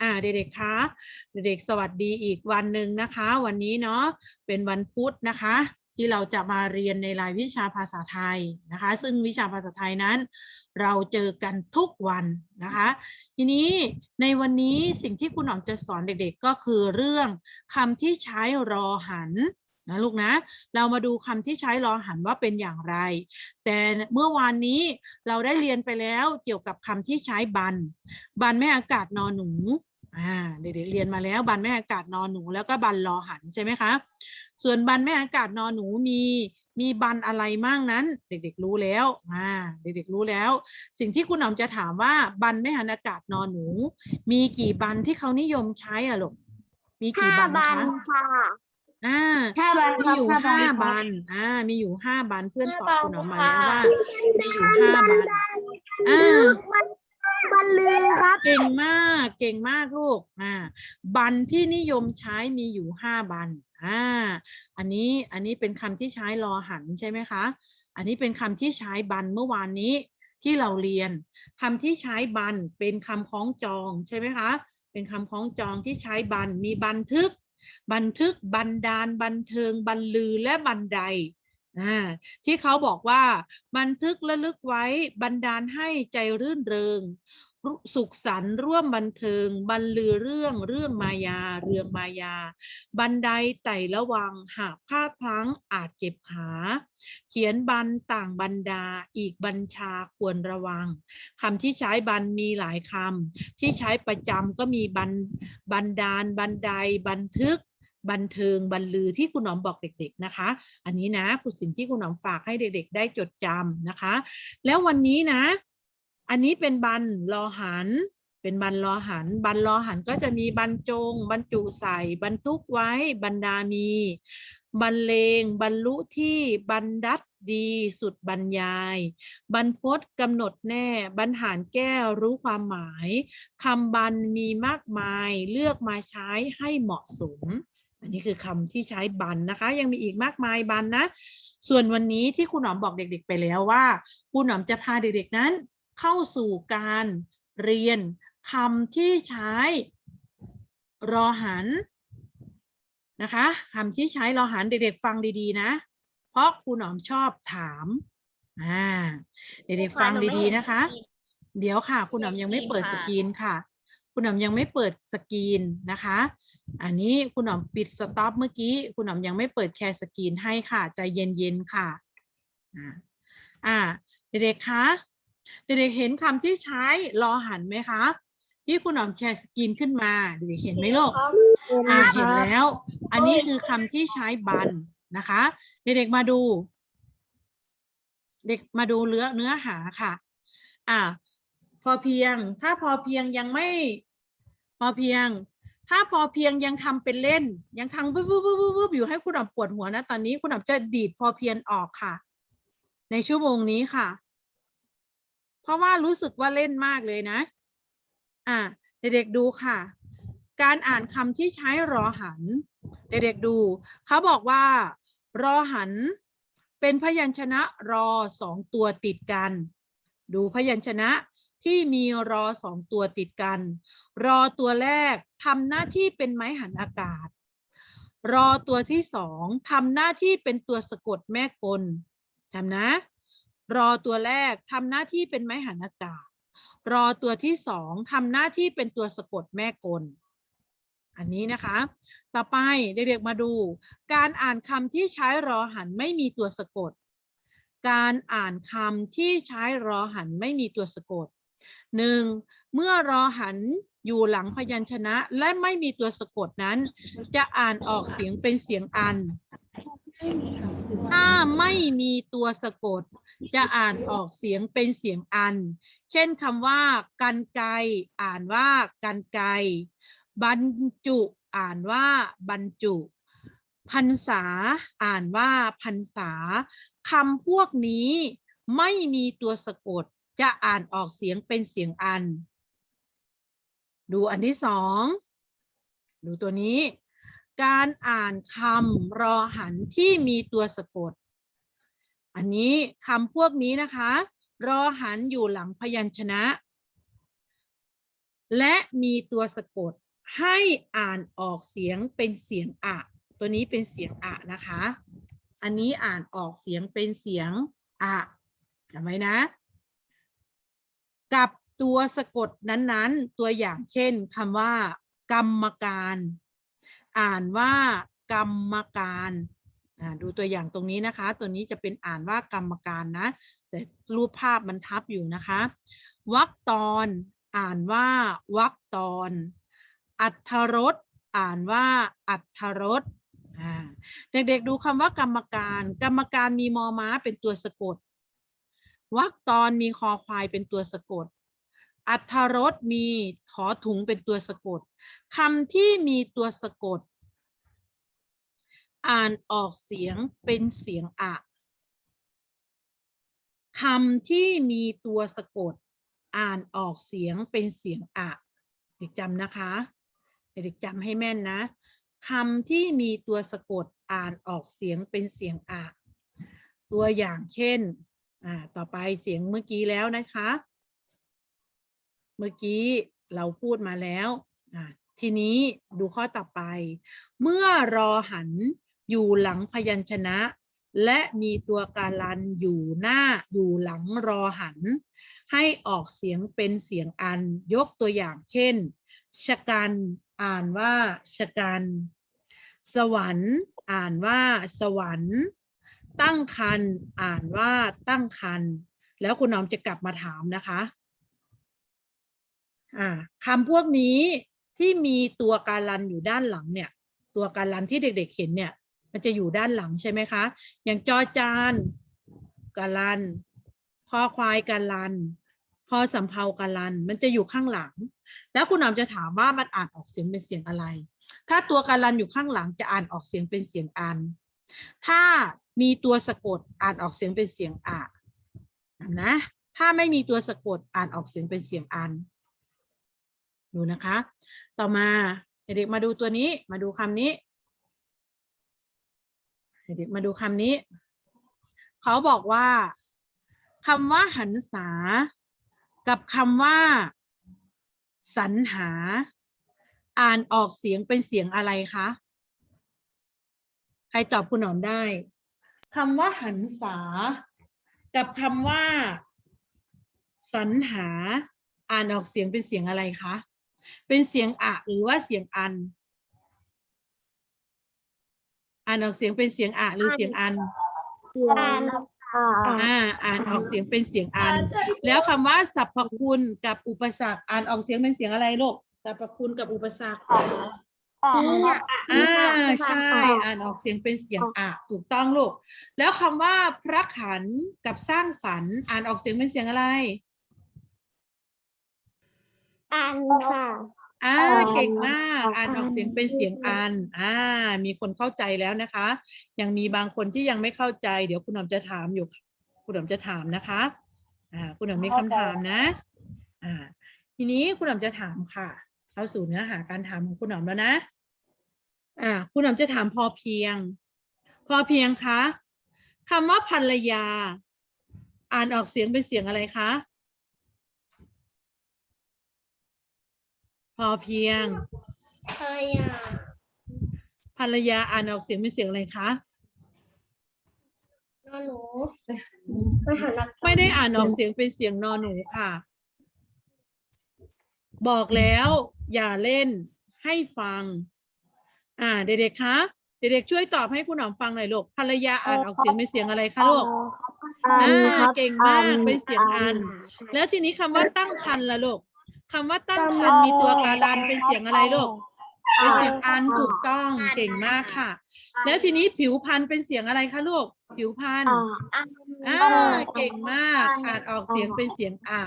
อ่าเด็กๆคะเด็กๆสวัสดีอีกวันหนึ่งนะคะ วันนี้เนาะเป็นวันพุธนะคะ ที่เราจะมาเรียนในรายวิชาภาษาไทยนะคะ ซึ่งวิชาภาษาไทยนั้น เราเจอกันทุกวันนะคะ ทีนี้ในวันนี้สิ่งที่คุณหนอมจะสอนเด็กๆก็คือเรื่องคำที่ใช้รอหัน นะลูกนะ เรามาดูคำที่ใช้รอหันว่าเป็นอย่างไร แต่เมื่อวานนี้เราได้เรียนไปแล้วเกี่ยวกับคำที่ใช้บัน บันแม่อากาศนอนหนูอ่าเด็กๆเรียนมาแล้วบันแม่อากาศนอนหนู แล้วก็บันรอหันใช่ไหมคะ ส่วนบันแม่อากาศนอนหนูมีมีบันอะไรมั่งนั้น เด็กๆรู้แล้วอ่าเด็กๆรู้แล้ว สิ่งที่คุณหนอมจะถามว่าบันแม่หันอากาศนอนหนู มีกี่บันที่เขานิยมใช้อะลูกมีกี่บันคะ อ่าห้าบันมีอยู่ห้าบันอ่า มีอยู่ห้าบันเพื่อนตอบคุณออกมาแล้วว่า มีอยู่ห้าบันอ่าบันลือครับ เก่งมาก เก่งมากลูกอ่าบันที่นิยมใช้มีอยู่ห้าบันอ่า อันนี้อันนี้เป็นคำที่ใช้รอหันใช่ไหมคะ อันนี้เป็นคำที่ใช้บันเมื่อวานนี้ที่เราเรียนคำที่ใช้บันเป็นคำคล้องจองใช่ไหมคะ เป็นคำคล้องจองที่ใช้บันมีบันทึก บันทึกบันดาล บันเทิงบันลือและบันไดอ่าที่เขาบอกว่าบันทึกระลึกไว้บันดาลให้ใจรื่นเริง สุขสันต์ร่วมบันเทิง บรรลือเรื่องเรื่องมายา เรื่องมายา บันไดไต่ระวังหากพลาดพลั้งอาจเก็บขา เขียนบันต่างบรรดาอีกบัญชาควรระวังคำที่ใช้บันมีหลายคำที่ใช้ประจำก็มีบันบันดาล บันไดบันทึกบันเทิงบรรลือที่คุณหนอมบอกเด็ก ๆนะคะ อันนี้นะคือสิ่งที่คุณหนอมฝากให้เด็ก ๆ ได้จดจำนะคะ แล้ววันนี้นะ อันนี้เป็นบันรอหัน เป็นบันรอหัน บันรอหันก็จะมีบรรจง บรรจุใส่ บรรทุกไว้ บรรดามี บรรเลง บรรลุที่บรรดัดดีสุดบรรยาย บรรพตกำหนดแน่ บรรหารแก้วรู้ความหมายคำบันมีมากมายเลือกมาใช้ให้เหมาะสม อันนี้คือคำที่ใช้บันนะคะ ยังมีอีกมากมายบันนะ ส่วนวันนี้ที่คุณหนอมบอกเด็ก ๆ ไปแล้วว่า คุณหนอมจะพาเด็กๆนั้น เข้าสู่การเรียนคำที่ใช้รอหันนะคะคำที่ใช้รอหันเด็กๆฟังดีๆนะ เพราะครูหนอมชอบถามอ่าเด็กๆฟังดีๆนะคะ เดี๋ยวค่ะคุณหนอมยังไม่เปิดสกรีนค่ะ คุณหนอมยังไม่เปิดสกรีนนะคะ อันนี้คุณหนอมปิดสต็อปเมื่อกี้คุณหนอมยังไม่เปิดแคร์สกรีนให้ค่ะใจเย็นๆค่ะอ่าอ่าเด็กๆคะ เด็กๆเห็นคำที่ใช้รอหันไหมคะ ที่คุณหนอมแชร์สกรีนขึ้นมาเด็กๆเห็นไหมลูกอ่าเห็นแล้ว อันนี้คือคำที่ใช้บันนะคะ เด็กๆมาดู เด็กมาดูเนื้อเนื้อหาค่ะ อ่า พอเพียง ถ้าพอเพียงยังไม่ พอเพียง ถ้าพอเพียงยังทำเป็นเล่น ยังทำวึบวึบวึบวึบวึบอยู่ให้คุณหนอมปวดหัวนะ ตอนนี้คุณหนอมจะดีดพอเพียงออกค่ะ ในชั่วโมงนี้ค่ะ เพราะว่ารู้สึกว่าเล่นมากเลยนะ อ่าเด็กๆดูค่ะ การอ่านคำที่ใช้รอหัน เด็กๆดู เขาบอกว่า รอหัน เป็นพยัญชนะรอสองตัวติดกัน ดูพยัญชนะที่มีรอสองตัวติดกัน รอตัวแรกทำหน้าที่เป็นไม้หันอากาศ รอตัวที่สองทำหน้าที่เป็นตัวสะกดแม่กลจำนะ รอตัวแรกทำหน้าที่เป็นไม้หันอากาศ รอตัวที่สองทำหน้าที่เป็นตัวสะกดแม่กล อันนี้นะคะ ต่อไปเด็กๆมาดู การอ่านคำที่ใช้รอหันไม่มีตัวสะกด การอ่านคำที่ใช้รอหันไม่มีตัวสะกดหนึ่งเมื่อรอหันอยู่หลังพยัญชนะและไม่มีตัวสะกดนั้น จะอ่านออกเสียงเป็นเสียงอัน ถ้าไม่มีตัวสะกด จะอ่านออกเสียงเป็นเสียงอัน เช่นคำว่า กันไกอ่านว่ากันไกบรรจุ อ่านว่าบรรจุพรรษา อ่านว่าพรรษาคำพวกนี้ไม่มีตัวสะกด จะอ่านออกเสียงเป็นเสียงอัน ดูอันที่สอง ดูตัวนี้ การอ่านคำรอหันที่มีตัวสะกด อันนี้คำพวกนี้นะคะ รอหันอยู่หลังพยัญชนะ และมีตัวสะกดให้อ่านออกเสียงเป็นเสียงอะ ตัวนี้เป็นเสียงอะนะคะ อันนี้อ่านออกเสียงเป็นเสียงอะจำไว้นะ กับตัวสะกดนั้นๆ ตัวอย่างเช่นคำว่า กรรมการ อ่านว่ากรรมการ ดูตัวอย่างตรงนี้นะคะ ตัวนี้จะเป็นอ่านว่ากรรมการนะ แต่รูปภาพมันทับอยู่นะคะวรรคตอนอ่านว่าวรรคตอน อัทรสอ่านว่าอัทรสเด็กๆดูคำว่ากรรมการ กรรมการมีมอม้าเป็นตัวสะกดวรรคตอนมีคอควายเป็นตัวสะกด อัทรสมีถอถุงเป็นตัวสะกดคำที่มีตัวสะกด อ่านออกเสียงเป็นเสียงอะคำที่มีตัวสะกด อ่านออกเสียงเป็นเสียงอะ เด็กจำนะคะ เด็กจำให้แม่นนะคำที่มีตัวสะกดอ่านออกเสียงเป็นเสียงอะ ตัวอย่างเช่นอ่าต่อไปเสียงเมื่อกี้แล้วนะคะ เมื่อกี้เราพูดมาแล้วอ่าทีนี้ดูข้อต่อไป เมื่อรอหัน อยู่หลังพยัญชนะ และมีตัวการันอยู่หน้าอยู่หลังรอหัน ให้ออกเสียงเป็นเสียงอันยกตัวอย่างเช่นชะกันอ่านว่าชะกัน สวรรค์ อ่านว่าสวรรค์ ตั้งคัน อ่านว่าตั้งคัน แล้วคุณน้อมจะกลับมาถามนะคะอ่าคำพวกนี้ที่มีตัวการันอยู่ด้านหลังเนี่ย ตัวการันที่เด็กๆเห็นเนี่ย มันจะอยู่ด้านหลังใช่ไหมคะ อย่างจอจานการันคอควายการันพอสำเภาการัน มันจะอยู่ข้างหลัง แล้วคุณหนอมจะถามว่ามันอ่านออกเสียงเป็นเสียงอะไร ถ้าตัวการันอยู่ข้างหลังจะอ่านออกเสียงเป็นเสียงอัน ถ้ามีตัวสะกดอ่านออกเสียงเป็นเสียงอะนะ ถ้าไม่มีตัวสะกดอ่านออกเสียงเป็นเสียงอัน ดูนะคะ ต่อมาเด็กๆมาดูตัวนี้ มาดูคำนี้ เด็กมาดูคำนี้ เขาบอกว่าคำว่าหันษา กับคำว่า สรรหา อ่านออกเสียงเป็นเสียงอะไรคะ ใครตอบคุณหนอมได้คำว่าหันษา กับคำว่า สรรหา อ่านออกเสียงเป็นเสียงอะไรคะ เป็นเสียงอะหรือว่าเสียงอัน อ่านออกเสียงเป็นเสียงอะหรือเสียงอัน อ่านค่ะอ่า อ่านออกเสียงเป็นเสียงอัน แล้วคำว่าสรรพคุณกับอุปสรรคอ่านออกเสียงเป็นเสียงอะไรลูกสรรพคุณกับอุปสรรคอ่าใช่อ่านออกเสียงเป็นเสียงอะถูกต้องลูก แล้วคำว่าพระขันธ์กับสร้างสรรค์ อ่านออกเสียงเป็นเสียงอะไร อ่านค่ะ อ่าอ่าเก่งมากอ่าอ่านออกเสียงเป็นเสียงอันอ่า มีคนเข้าใจแล้วนะคะ ยังมีบางคนที่ยังไม่เข้าใจ เดี๋ยวคุณหนอมจะถามอยู่ คุณหนอมจะถามนะคะ อ่า คุณหนอมมีคำถามนะ อ่า ทีนี้คุณหนอมจะถามค่ะ เข้าสู่เนื้อหาการถามของคุณหนอมแล้วนะ อ่า คุณหนอมจะถามพอเพียง พอเพียงคะคำว่าภรรยา อ่านออกเสียงเป็นเสียงอะไรคะ พอเพียง ภรรยาภรรยาอ่านออกเสียงเป็นเสียงอะไรคะ นอนหนูไม่หันหลังไม่ได้อ่านออกเสียงเป็นเสียงนอนหนูค่ะ บอกแล้วอย่าเล่นให้ฟัง อ่าเด็กๆคะเด็กๆช่วยตอบให้คุณหนอมฟังหน่อยลูกภรรยาอ่านออกเสียงเป็นเสียงอะไรคะลูกอ่านครับอ่าเก่งมากเป็นเสียงอัน แล้วทีนี้คำว่าตั้งคันละลูก คำว่าตั้งคันมีตัวการันเป็นเสียงอะไรลูกเป็นเสียงอันถูกต้องเก่งมากค่ะ แล้วทีนี้ผิวพันธุ์เป็นเสียงอะไรคะลูก ผิวพันธุ์อ่านอ่าเก่งมากอ่านออกเสียงเป็นเสียงอะ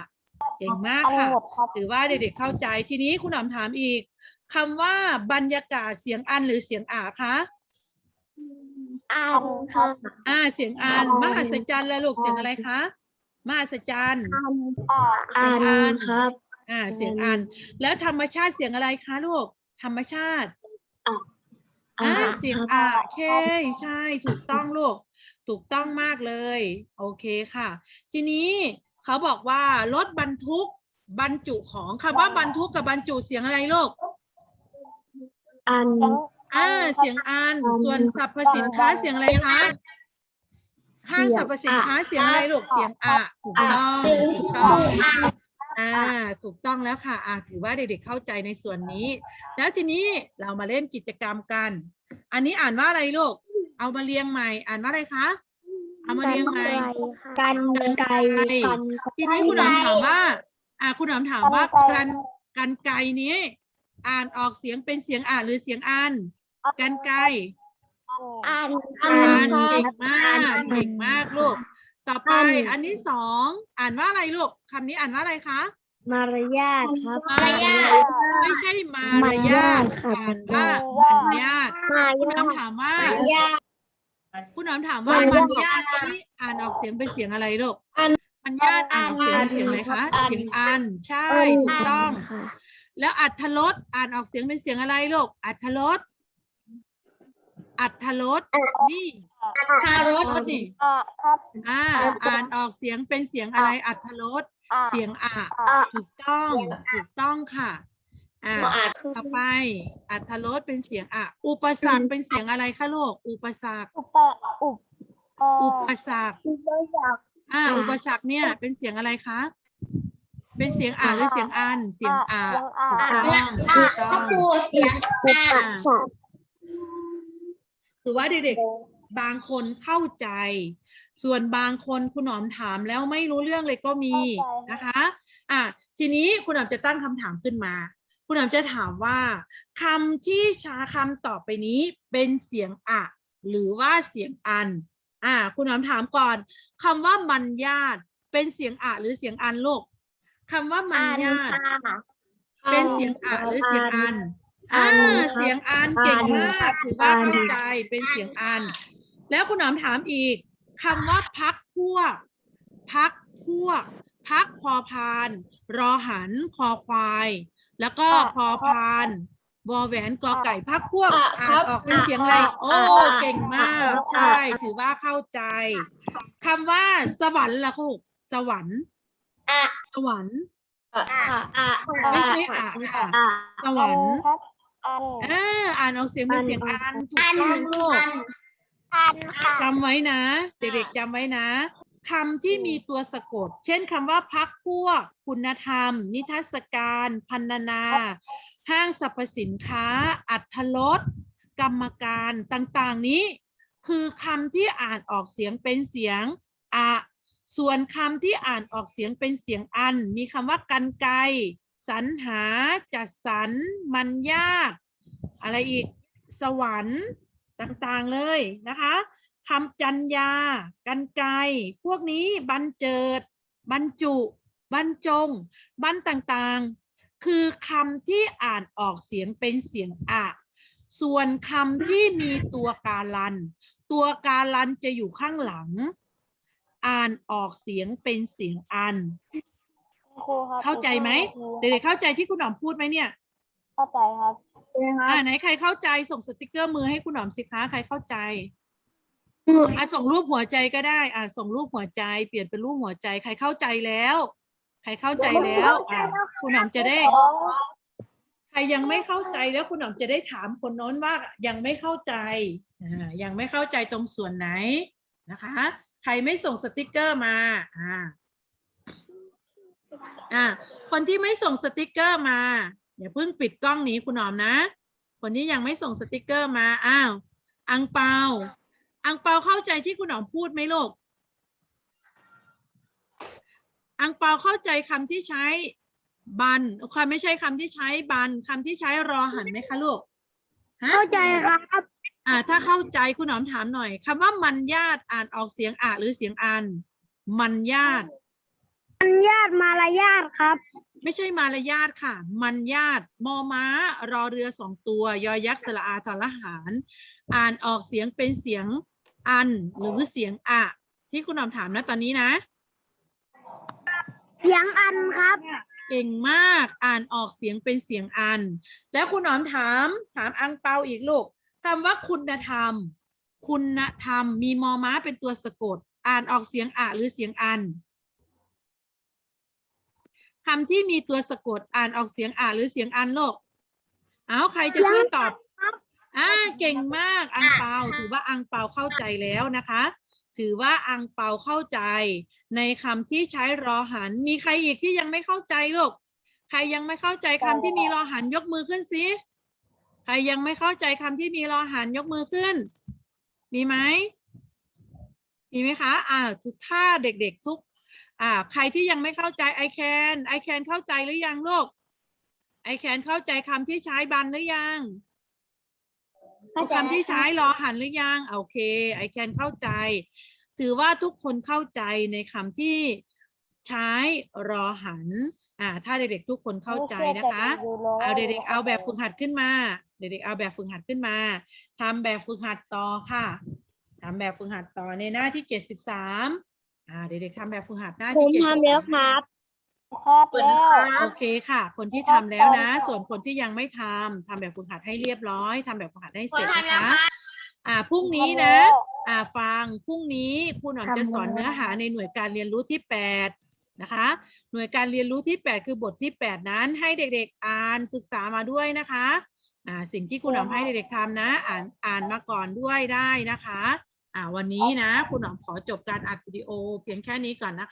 เก่งมากค่ะถือว่าเด็กๆเข้าใจทีนี้คุณหนอมถามอีกคำว่าบรรยากาศเสียงอันหรือเสียงอะคะอ่านครับอ่าเสียงอันมหัศจรรย์แล้วลูกเสียงอะไรคะมหัศจรรย์อ่านครับ อ่า เสียงอัน แล้วธรรมชาติเสียงอะไรคะลูก ธรรมชาติอ่าเสียงอะเค ใช่ ถูกต้องลูก ถูกต้องมากเลย โอเคค่ะ ทีนี้เขาบอกว่ารถบรรทุกบรรจุของคำว่าบรรทุกกับบรรจุเสียงอะไรลูก อัน อ่า เสียงอันอันส่วนสรรพสินค้าเสียงอะไรคะ ห้างสรรพสินค้าเสียงอะไรลูก เสียงอะถูกต้องถูกต้อง อ่าถูกต้องแล้วค่ะอ่าถือว่าเด็กๆเข้าใจในส่วนนี้ แล้วทีนี้เรามาเล่นกิจกรรมกัน อันนี้อ่านว่าอะไรลูก เอามาเรียงใหม่ อ่านว่าอะไรคะ เอามาเรียงใหม่ กันไกรกันทีนี้คุณหนอมถามว่า อ่าคุณหนอมถามว่ากันกันไกรนี้ อ่านออกเสียงเป็นเสียงอ่านหรือเสียงอันกันไกรอันอ่านเก่งมากเก่งมากลูก ต่อไปอันที่สองอ่านว่าอะไรลูกคำนี้อ่านว่าอะไรคะ มารยาทครับ มารยาทไม่ใช่มารยาทค่ะอ่านว่ามัญญาตมารคุณหนยาอมทถามว่ามารยาทคุณหนอมถามว่ามัญญาตนี้อ่านออกเสียงเป็นเสียงอะไรลูกมัญญาตอ่านออกเสียงเป็นเสียงอะไรคะเสียงอันใช่ถูกต้องค่ะแล้วอัทรสอ่านออกเสียงเป็นเสียงอะไรลูกอัทรสอัทรสนี่ ทารสรสนี่ครับอ่า อ่านออกเสียงเป็นเสียงอะไรอัทรสเสียงอะถูกต้องถูกต้องค่ะอ่าต่อไป อัทรสเป็นเสียงอะอุปสรรคเป็นเสียงอะไรคะลูกอุปสรรคอุปอุปอุปสรรคอุปสรรคอ่า อุปสรรคเนี่ย เป็นเสียงอะไรคะเป็นเสียงอ่านหรือเสียงอันเสียงอ่าถูกต้องถูกต้องเสียงอุปสรรคคือว่าเด็กๆ บางคนเข้าใจ ส่วนบางคนคุณหนอมถามแล้วไม่รู้เรื่องเลยก็มีนะคะ อะทีนี้คุณหนอมจะตั้งคำถามขึ้นมา คุณหนอมจะถามว่าคำที่ชาคำต่อไปนี้เป็นเสียงอะ หรือว่าเสียงอัน อ่าคุณหนอมถามก่อนคำว่ามันญาติเป็นเสียงอะหรือเสียงอันลูกคำว่ามันญาติเป็นเสียงอะหรือเสียงอันอ่าเสียงอันเก่งมากถือว่าเข้าใจเป็นเสียงอัน แล้วคุณหนอมถามอีกคำว่าพักพวก พักพวก พักพอพาน รอหันคอควาย แล้วก็พอพานวอแหวนกอไก่พักพวกอ่านออกเป็นเสียงอะไร โอ้เก่งมาก ใช่ ถือว่าเข้าใจคำว่า สวรรค์ล่ะลูกสวรรค์อะสวรรค์อะอะไม่ใช่อะค่ะอะสวรรค์ครับอันเอออ่านออกเสียงเป็นเสียงอันถูกอันต้องลูก อันอันค่ะ จำไว้นะ เด็กๆจำไว้นะคำที่มีตัวสะกด เช่นคำว่าพักพวก คุณธรรม นิทรรศการ พันนานาห้างสรรพสินค้า อัตรสกรรมการต่างๆนี้ คือคำที่อ่านออกเสียงเป็นเสียงอะส่วนคำที่อ่านออกเสียงเป็นเสียงอัน มีคำว่ากันไกรสรรหา จัดสรรมันยาก อะไรอีก สวรรค์ ต่างๆเลยนะคะคำจัญญา กันไกรพวกนี้บรรเจิด บรรจุ บรรจง บรรต่างๆ คือคำที่อ่านออกเสียงเป็นเสียงอะส่วนคำที่มีตัวการัน ตัวการันจะอยู่ข้างหลัง อ่านออกเสียงเป็นเสียงอันครูครับเข้าใจไหมเด็กๆเข้าใจที่คุณหนอมพูดไหมเนี่ย เข้าใจครับ อ่าไหนใครเข้าใจส่งสติกเกอร์มือให้คุณหนอมสิคะใครเข้าใจอะส่งรูปหัวใจก็ได้ อะส่งรูปหัวใจ เปลี่ยนเป็นรูปหัวใจ ใครเข้าใจแล้ว ใครเข้าใจแล้วอะคุณหนอมจะได้ ใครยังไม่เข้าใจแล้วคุณหนอมจะได้ถามคนโน้นว่ายังไม่เข้าใจอ่ายังไม่เข้าใจตรงส่วนไหนนะคะ ใครไม่ส่งสติกเกอร์มาอ่าอ่าคนที่ไม่ส่งสติกเกอร์มา อย่าเพิ่งปิดกล้องหนี้คุณหนอมนะ คนที่ยังไม่ส่งสติกเกอร์มา อ้าว อังเปา อังเปาเข้าใจที่คุณหนอมพูดไหมลูก อังเปาเข้าใจคำที่ใช้บันคำไม่ใช่คำที่ใช้บันคำที่ใช้รอหันไหมคะลูกฮะเข้าใจครับ อ่า ถ้าเข้าใจคุณหนอมถามหน่อยคำว่ามันญาติอ่านออกเสียงอะหรือเสียงอัน มันญาติ มันญาติมารยาทครับ ไม่ใช่มารยาทค่ะ มันญาติมอม้า รอเรือสองตัวยอยักษ์สระอาทรหาร อ่านออกเสียงเป็นเสียงอันหรือเสียงอะ ที่คุณหนอมถามนะตอนนี้นะ เสียงอันครับ เก่งมากอ่านออกเสียงเป็นเสียงอัน แล้วคุณหนอมถามถามอังเปาอีกลูกคำว่าคุณธรรม คุณธรรมมีมอม้าเป็นตัวสะกด อ่านออกเสียงอะหรือเสียงอัน คำที่มีตัวสะกดอ่านออกเสียงอ่านหรือเสียงอันโลก เอาใครจะช่วยตอบอ่าเก่งมากอังเปาถือว่าอังเปาเข้าใจแล้วนะคะ ถือว่าอังเปาเข้าใจ ในคำที่ใช้รอหัน มีใครอีกที่ยังไม่เข้าใจลูกใครยังไม่เข้าใจคำที่มีรอหันยกมือขึ้นสิใครยังไม่เข้าใจคำที่มีรอหันยกมือขึ้น มีไหมมีไหมคะ อ่าถ้าเด็กๆทุก อ่าใครที่ยังไม่เข้าใจ I can I can เข้าใจหรือยังลูก I can เข้าใจคำที่ใช้บันหรือยังเข้าใจคำที่ใช้รอหันหรือยังโอเค I can เข้าใจ ถือว่าทุกคนเข้าใจในคำที่ใช้รอหันอ่าถ้าเด็กๆทุกคนเข้าใจนะคะเอาเด็กๆเอาแบบฝึกหัดขึ้นมา เด็กๆเอาแบบฝึกหัดขึ้นมาทำแบบฝึกหัดต่อค่ะทำแบบฝึกหัดต่อในหน้าที่เจ็ดสิบสาม อ่าเด็กๆทำแบบฝึกหัดหน้าผที่มเจ็ดทำแล้วครับครับแล้วโอเคค่ะ คนที่ทำแล้วนะ ส่วนคนที่ยังไม่ทำทำแบบฝึกหัดให้เรียบร้อยทำแบบฝึกหัดให้เสร็จนะคะอ่าพรุ่งนี้นะ อ่าฟังพรุ่งนี้ครูหนอมจะสอนเนื้อหาในหน่วยการเรียนรู้ที่แปดนะคะ หน่วยการเรียนรู้ที่แปดคือบทที่แปดนั้น ให้เด็กๆอ่านศึกษามาด้วยนะคะอ่าสิ่งที่ครูหนอมให้เด็กๆทำนะ อ่านอ่านมาก่อนด้วยได้นะคะ อ่าวันนี้นะ คุณหนอมขอจบการอัดวิดีโอเพียงแค่นี้ก่อนนะคะ